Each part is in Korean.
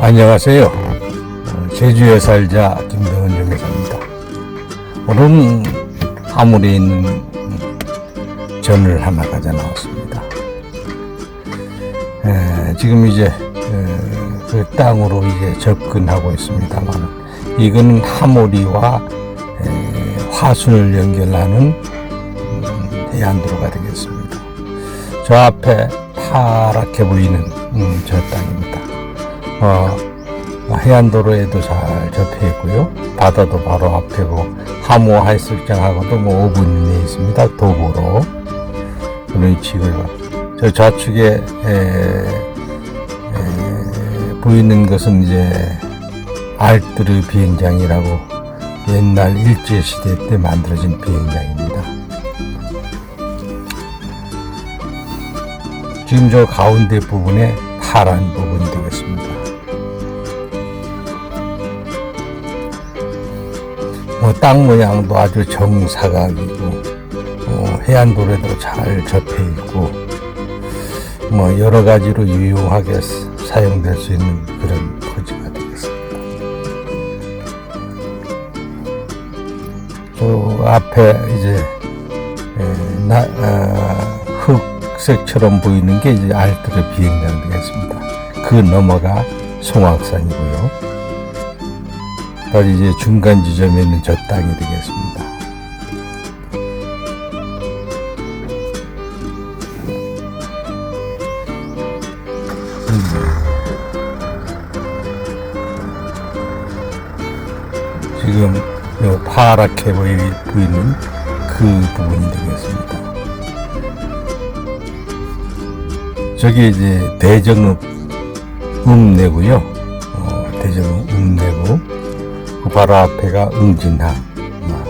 안녕하세요. 어, 제주에 살자 김동원 영사입니다. 오늘은 하물에 있는 음, 전을 하나 가져 나왔습니다. 에, 지금 이제 에, 그 땅으로 이제 접근하고 있습니다만 이거는 하모리와 에, 화순을 연결하는 음, 해안도로가 되겠습니다. 저 앞에 파랗게 보이는 음, 저 땅입니다. 어, 해안도로에도 잘 접해 있고요. 바다도 바로 앞에고 하모 해수욕장하고도 뭐 5분 내에 있습니다. 도보로 그런 위치고요. 저 좌측에 에, 에, 보이는 것은 이제 알뜨르 비행장이라고 옛날 일제 시대 때 만들어진 비행장입니다. 지금 저 가운데 부분에 파란 부분이 뭐땅 모양도 아주 정사각이고 어, 해안도로에도 잘 접해 있고 뭐 여러 가지로 유용하게 사- 사용될 수 있는 그런 토지가 되겠습니다. 저 앞에 이제 에, 나, 어, 흑색처럼 보이는 게 이제 알트르 비행장 되겠습니다. 그 너머가 송악산이고요. 바로 이제 중간 지점에 있는 저 땅이 되겠습니다. 음. 지금 요 파랗게 보이, 보이는 그 부분이 되겠습니다. 저기 이제 대정읍 읍내고요. 어, 대정읍 읍내고 그 바로 앞에가 응진항. 어,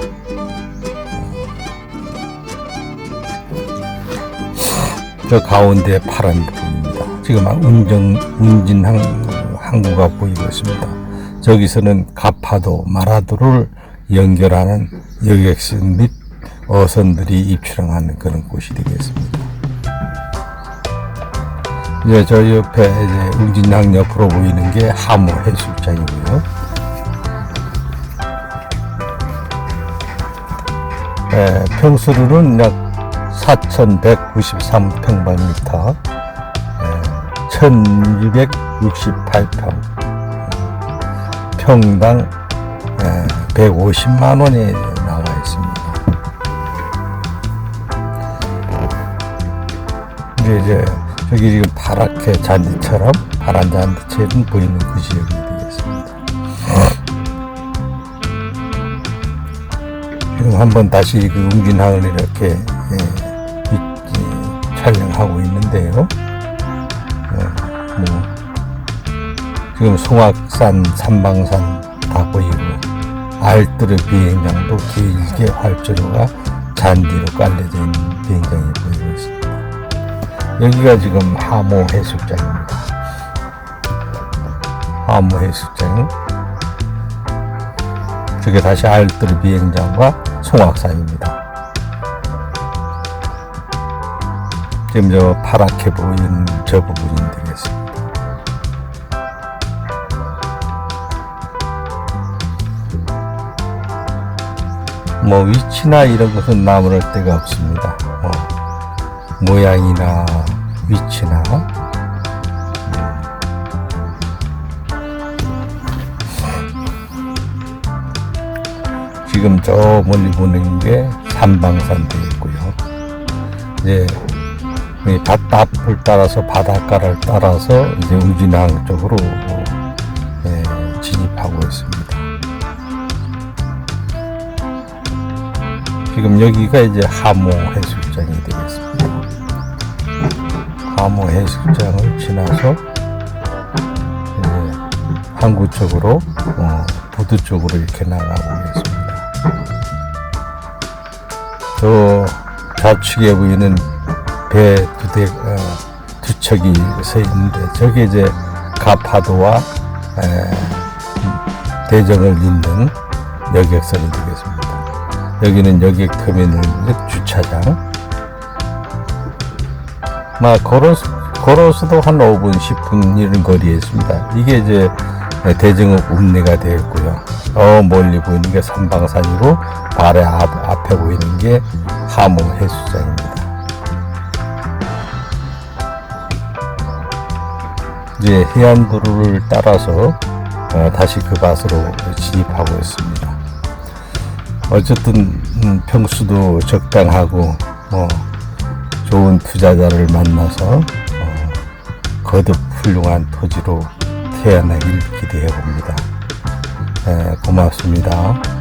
저 가운데 파란 부분입니다. 지금 응정 응진항 항구가 보이고 있습니다. 저기서는 가파도 마라도를 연결하는 여객선 및 어선들이 입출항하는 그런 곳이 되겠습니다. 이제 저 옆에 이제 응진항 옆으로 보이는 게 하모 해수욕장이고요. 예, 평수로는 약 4,193평방미터, 예, 1,268평, 평당 예, 150만 원에 나와 있습니다. 이제 저기 지금 파랗게 잔디처럼 파란 잔디처럼 보이는 그 지역이 되겠습니다. 한번 다시 그 웅진항을 이렇게 예, 촬영하고 있는데요. 예, 뭐 지금 송악산, 삼방산 다 보이고 알뜨르 비행장도 길게 활주로가 잔디로 깔려져 있는 비행장이 보이고 있습니다. 여기가 지금 하모 해수욕장입니다. 하모 해수욕장. 저게 다시 알뜨르 비행장과 송악산입니다. 지금 저 파랗게 보이는 저 부분이 되겠습니다. 뭐 위치나 이런 것은 나무랄 데가 없습니다. 뭐 모양이나 위치나 지금 저 멀리 보는 게 삼방산 되겠고요. 이제 이 밭앞을 따라서 바닷가를 따라서 이제 우진항 쪽으로 예, 진입하고 있습니다. 지금 여기가 이제 하모 해수욕장이 되겠습니다. 하모 해수욕장을 지나서 이제 항구 쪽으로 어, 부두 쪽으로 이렇게 나가고 있습니다. 저 좌측에 보이는 배 두 대, 어, 두 척이 서 있는데 저게 이제 가파도와 에, 대정을 잇는 여객선이 되겠습니다. 여기는 여객 터미널 및 주차장. 막 걸어 걸어서도 한 5분, 10분 이런 거리에 있습니다. 이게 이제 대정읍 읍내가 되었고요. 어 멀리 보이는 게 삼방산이고 바로 앞, 앞에 보이는 게 하모 해수장입니다. 이제 해안도로를 따라서 어, 다시 그 밭으로 진입하고 있습니다. 어쨌든 음, 평수도 적당하고 뭐 좋은 투자자를 만나서 어, 거듭 훌륭한 토지로 태어나길 기대해 봅니다. 에, 고맙습니다.